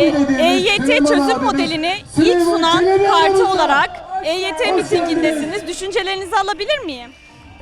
E, dediğimiz EYT çözüm modelini ilk sunan parti olarak EYT mitingindesiniz. Düşüncelerinizi alabilir miyim?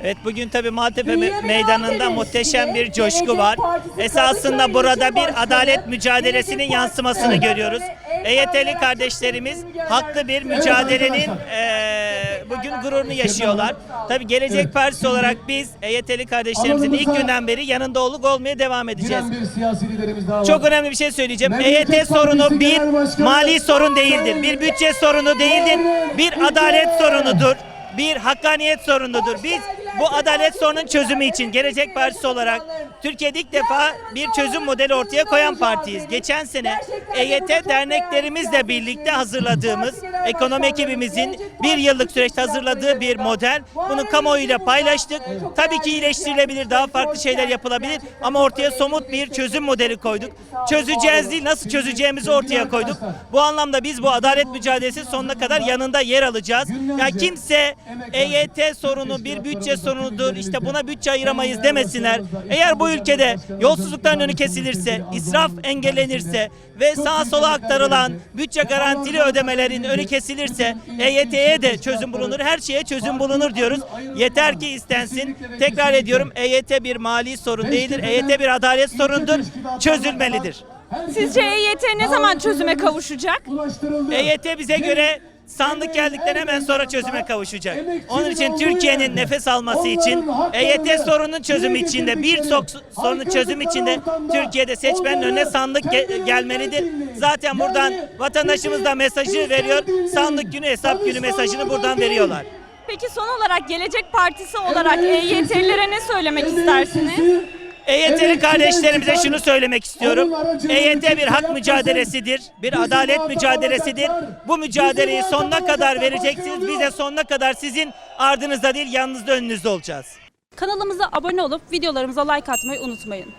Evet bugün tabii Maltepe me- Meydanı'nda muhteşem bir coşku var. Esasında burada bir adalet mücadelesinin yansımasını görüyoruz. EYT'li kardeşlerimiz haklı bir mücadelenin eee, bugün gururunu yaşıyorlar. Tabii Gelecek Partisi olarak biz EYT'li kardeşlerimizin ilk günden beri yanında olup olmaya devam edeceğiz. Giren bir siyasi liderimiz daha var. Çok önemli bir şey söyleyeceğim. Memleket EYT sorunu bir Genel Başkanı mali sorun değildir. Bir bütçe sorunu değildir. Bir adalet sorunudur. Bir hakkaniyet sorunudur. Biz bu adalet sorunun çözümü için Gelecek Partisi olarak Türkiye'de ilk defa bir çözüm modeli ortaya koyan partiyiz. Geçen sene EYT derneklerimizle birlikte hazırladığımız ekonomi ekibimizin bir yıllık süreçte hazırladığı bir model. Bunu kamuoyuyla paylaştık. Tabii ki iyileştirilebilir, daha farklı şeyler yapılabilir ama ortaya somut bir çözüm modeli koyduk. Çözeceğiz değil, nasıl çözeceğimizi ortaya koyduk. Bu anlamda biz bu adalet mücadelesi sonuna kadar yanında yer alacağız. Ya kimse EYT sorunu bir bütçe sorunudur, işte buna bütçe ayıramayız demesinler. Eğer bu ülkede yolsuzlukların önü kesilirse, israf engellenirse ve sağa sola aktarılan bütçe garantili ödemelerin önü kesilirse EYT'ye de çözüm bulunur, her şeye çözüm bulunur diyoruz. Yeter ki istensin. Tekrar ediyorum EYT bir mali sorun değildir. EYT bir adalet sorundur. Çözülmelidir. Sizce EYT ne zaman çözüme kavuşacak? EYT bize göre sandık geldikten hemen sonra çözüme kavuşacak. Onun için Türkiye'nin nefes alması için EYT sorunun çözümü içinde birçok sorunun çözümü içinde Türkiye'de seçmenin önüne sandık ge- gelmelidir. Zaten buradan vatandaşımız da mesajı veriyor. Sandık günü hesap günü mesajını buradan veriyorlar. Peki son olarak Gelecek Partisi olarak EYT'lilere ne söylemek istersiniz? EYT'li kardeşlerimize şunu söylemek istiyorum. EYT bir hak mücadelesidir, bir adalet mücadelesidir. Bu mücadeleyi sonuna kadar vereceksiniz. Biz de sonuna kadar sizin ardınızda değil yanınızda önünüzde olacağız. Kanalımıza abone olup videolarımıza like atmayı unutmayın.